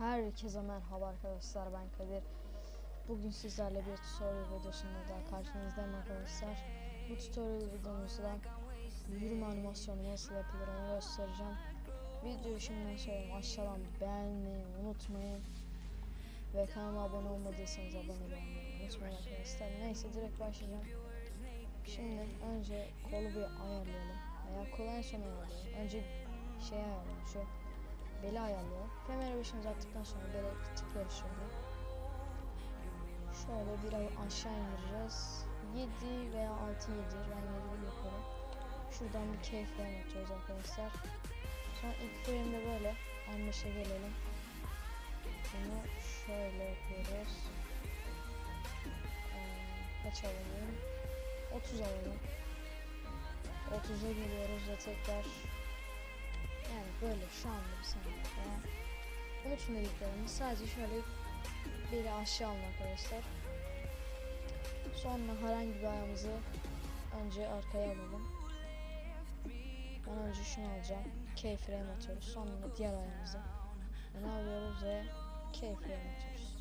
Herkese merhaba arkadaşlar ben Kadir. Bugün sizlerle bir tutorial videosunda daha karşınızdayım arkadaşlar. Bu tutorial videomuzda yürüme animasyonu nasıl yapılır onu göstereceğim. Videoyu şimdiden söyleyeyim aşağıdan beğenmeyi unutmayın. Ve kanalıma abone olmadıysanız abone olmayı unutmayın arkadaşlar. Neyse direkt başlayacağım. Şimdi önce kolu bir ayarlayalım. Veya kolu en son ayarlayalım. Önce şey ayarlayalım şu beli ayarlayalım. Femere başımızı attıktan sonra bele tıklıyoruz şöyle. Şöyle biraz aşağı indireceğiz. 7 veya 6 yedir. Ben 7 yaparım. Şuradan bir key frame atıyoruz arkadaşlar. Sonra ilk frame'de böyle 15'e gelelim. Bunu şöyle yapıyoruz. Ee, kaç alalım? 30 alalım. 30'a geliyoruz ve tekrar yani böyle şu anda bir saniye veya unutun dediklerimi sadece şöyle biri aşağı alın arkadaşlar. Sonra herhangi bir ayağımızı önce arkaya alalım. Ben önce şunu alacağım. Keyframe atıyoruz. Sonra diğer ayağımızı. Öne alıyoruz ve keyframe atıyoruz.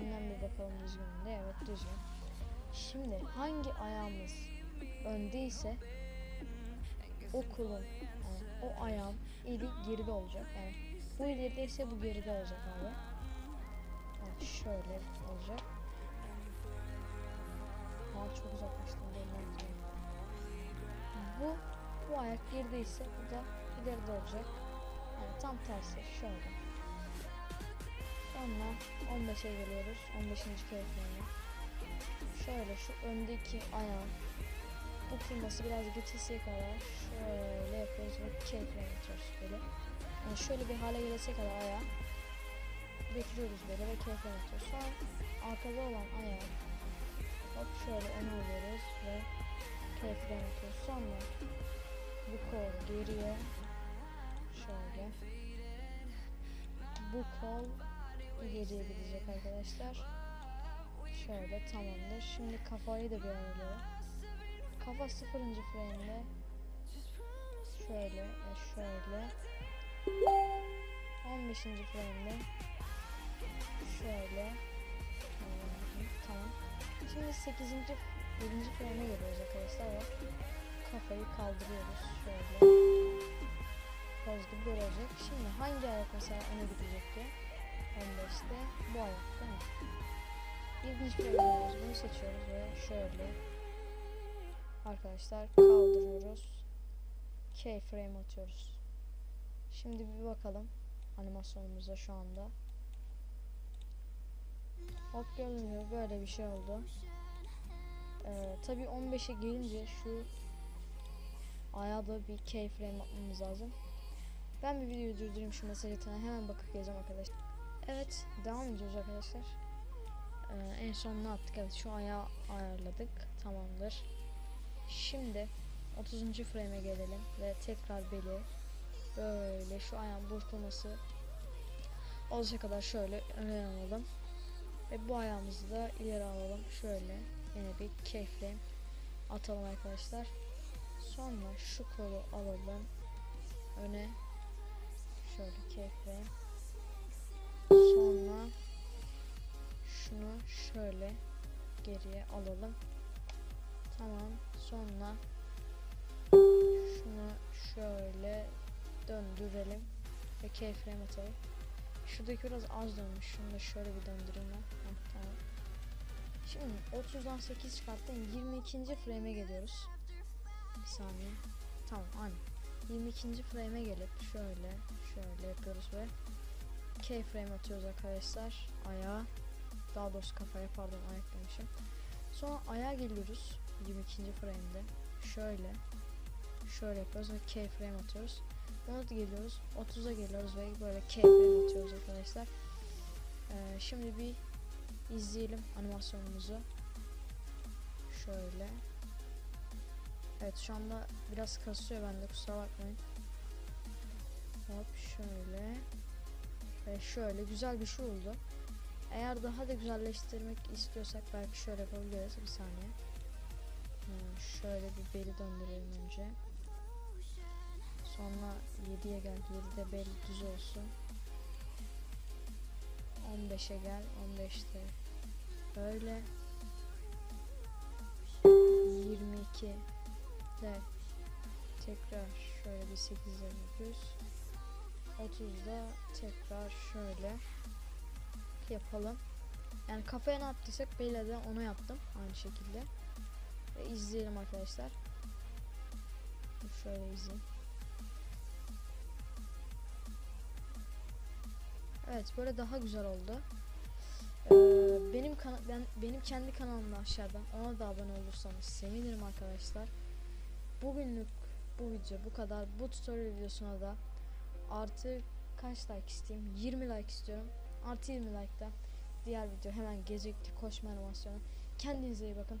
Önden bir bakalım düzgün mü? Evet düzgün. Şimdi hangi ayağımız öndeyse o kolun yani o ayağın eli geride olacak. Yani bu ilerideyse bu geride olacak abi. Yani şöyle olacak. Aa çok uzaklaştım belli Bu bu ayak gerideyse bu da ileride olacak. Yani tam tersi şöyle. Sonra 15'e geliyoruz. 15. keyfine. Şöyle şu öndeki ayağın bu kırması biraz geçesiye kadar şöyle yapıyoruz ve geçiyoruz böyle. Yani şöyle bir hale gelese kadar ayağı bekliyoruz böyle ve keyfine geçiyoruz. Sonra arkada olan ayağı hop şöyle öne alıyoruz ve keyfine geçiyoruz. Sonra bu kol geriye şöyle bu kol ileriye gidecek arkadaşlar. Şöyle tamamdır. Şimdi kafayı da bir ayarlayalım. Kafa sıfırıncı frame'de şöyle ve şöyle 15. frame'de şöyle tamam. Şimdi 8. 7. frame'e geliyoruz arkadaşlar ve kafayı kaldırıyoruz şöyle. Göz gibi olacak. Şimdi hangi ayak mesela öne gidecek diye 15'te bu ayak değil mi? İlginç bir oynuyoruz. Bunu seçiyoruz ve şöyle arkadaşlar kaldırıyoruz. Keyframe atıyoruz. Şimdi bir bakalım animasyonumuza şu anda. Hop görünüyor. Böyle bir şey oldu. Ee, Tabi 15'e gelince şu ayağa da bir keyframe atmamız lazım. Ben bir videoyu durdurayım şu mesaj hemen bakıp geleceğim arkadaşlar. Evet devam ediyoruz arkadaşlar. Ee, en son ne yaptık? Evet şu ayağı ayarladık. Tamamdır. Şimdi 30. frame'e gelelim ve tekrar beli böyle şu ayağın burkulması olacak kadar şöyle öne alalım. Ve bu ayağımızı da ileri alalım. Şöyle yine bir keyframe atalım arkadaşlar. Sonra şu kolu alalım. Öne şöyle keyframe. Sonra şunu şöyle geriye alalım. Tamam. Sonra şunu şöyle döndürelim ve keyframe atalım. Şuradaki biraz az dönmüş. Şunu da şöyle bir döndüreyim ben. Tamam. Şimdi 30'dan 8 çıkarttım. 22. frame'e geliyoruz. Bir saniye. Tamam aynen. 22. frame'e gelip şöyle şöyle yapıyoruz ve keyframe atıyoruz arkadaşlar. Ayağa daha doğrusu kafaya pardon ayak demişim. Sonra ayağa geliyoruz 22. frame'de. Şöyle şöyle yapıyoruz ve keyframe atıyoruz. Ona geliyoruz 30'a geliyoruz ve böyle keyframe atıyoruz arkadaşlar. Ee, şimdi bir izleyelim animasyonumuzu. Şöyle. Evet şu anda biraz kasıyor bende kusura bakmayın. Hop şöyle. Ve şöyle güzel bir şey oldu. Eğer daha da güzelleştirmek istiyorsak belki şöyle yapabiliriz. Bir saniye. Hmm, şöyle bir beli döndürelim önce. Sonra 7'ye gel. 7'de bel düz olsun. 15'e gel 15'te böyle 22 de tekrar şöyle bir 8'e düz 30'da tekrar şöyle yapalım. Yani kafaya ne yaptıysak beyle de onu yaptım aynı şekilde. Ve izleyelim arkadaşlar. Şöyle izleyin. Evet böyle daha güzel oldu. Ee, benim ben benim kendi kanalımda aşağıdan ona da abone olursanız sevinirim arkadaşlar. Bugünlük bu video bu kadar. Bu tutorial videosuna da artı kaç like isteyeyim? 20 like istiyorum. Artı 20 like'da diğer video hemen gecikti koşma animasyonu. Kendinize iyi bakın.